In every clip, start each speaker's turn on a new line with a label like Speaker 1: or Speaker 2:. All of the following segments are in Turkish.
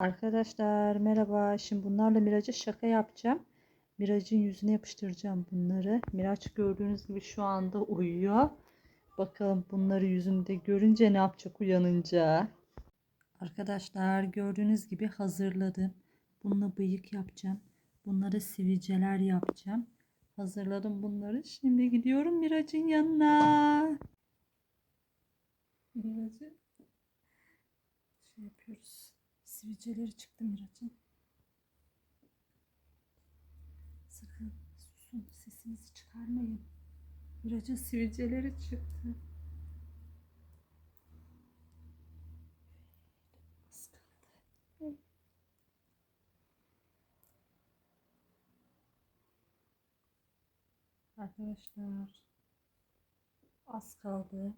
Speaker 1: Arkadaşlar merhaba. Şimdi bunlarla Miraç'a şaka yapacağım. Miraç'ın yüzüne yapıştıracağım bunları. Miraç gördüğünüz gibi şu anda uyuyor. Bakalım bunları yüzünde görünce ne yapacak uyanınca. Arkadaşlar gördüğünüz gibi hazırladım. Bununla bıyık yapacağım. Bunlara sivilceler yapacağım. Hazırladım bunları. Şimdi gidiyorum Miraç'ın yanına. Miraç'ı şey yapıyoruz. Sivilceleri çıktı Miraç'ın. Sakın susun sesinizi çıkarmayın. Miraç'ın sivilceleri çıktı. Arkadaşlar az kaldı.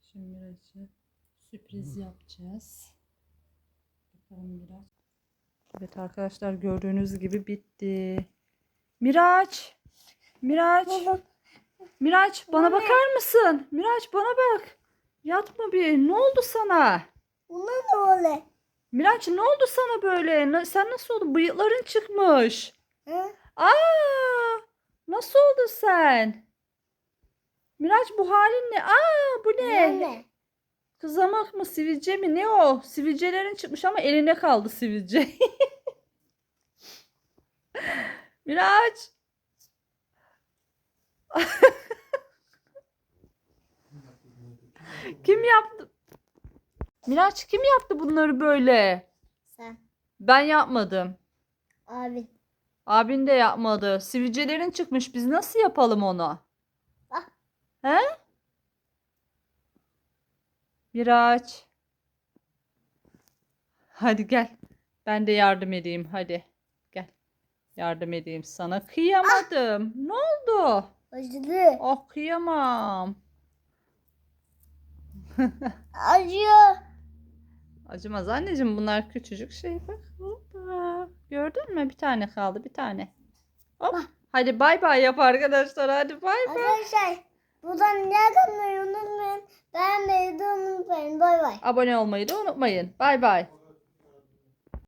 Speaker 1: Şimdi Miraç'a sürpriz yapacağız. Bakalım biraz. Evet arkadaşlar gördüğünüz gibi bitti. Miraç! Miraç! Miraç bana bakar mısın? Miraç bana bak. Yatma bir. Ne oldu sana?
Speaker 2: Buna ne öyle?
Speaker 1: Miraç ne oldu sana böyle? Sen nasıl oldun? Bıyıkların çıkmış.
Speaker 2: Hı?
Speaker 1: Aa! Nasıl oldun sen? Miraç bu halin ne? Aa bu ne?
Speaker 2: Ne?
Speaker 1: Kızamak mı sivilce mi ne o? Sivilcelerin çıkmış ama eline kaldı sivilce. Miraç. kim yaptı? Miraç kim yaptı bunları böyle?
Speaker 2: Sen.
Speaker 1: Ben yapmadım.
Speaker 2: Abi.
Speaker 1: Abin de yapmadı. Sivilcelerin çıkmış. Biz nasıl yapalım onu?
Speaker 2: Ah.
Speaker 1: He? Miraç. Hadi gel. Ben de yardım edeyim. Hadi. Gel. Yardım edeyim sana. Kıyamadım. Ne oldu?
Speaker 2: Acıdı.
Speaker 1: Oh kıyamam.
Speaker 2: Acıyor.
Speaker 1: Acımaz anneciğim bunlar küçücük şey bak. Hoppa. Gördün mü? Bir tane kaldı. Bir tane. Hop.
Speaker 2: Ah.
Speaker 1: Hadi bay bay yap arkadaşlar. Hadi bay bay.
Speaker 2: Arkadaşlar buradan. Beğenmeyi de unutmayın. Bay bay.
Speaker 1: Abone olmayı da unutmayın. Bay bay.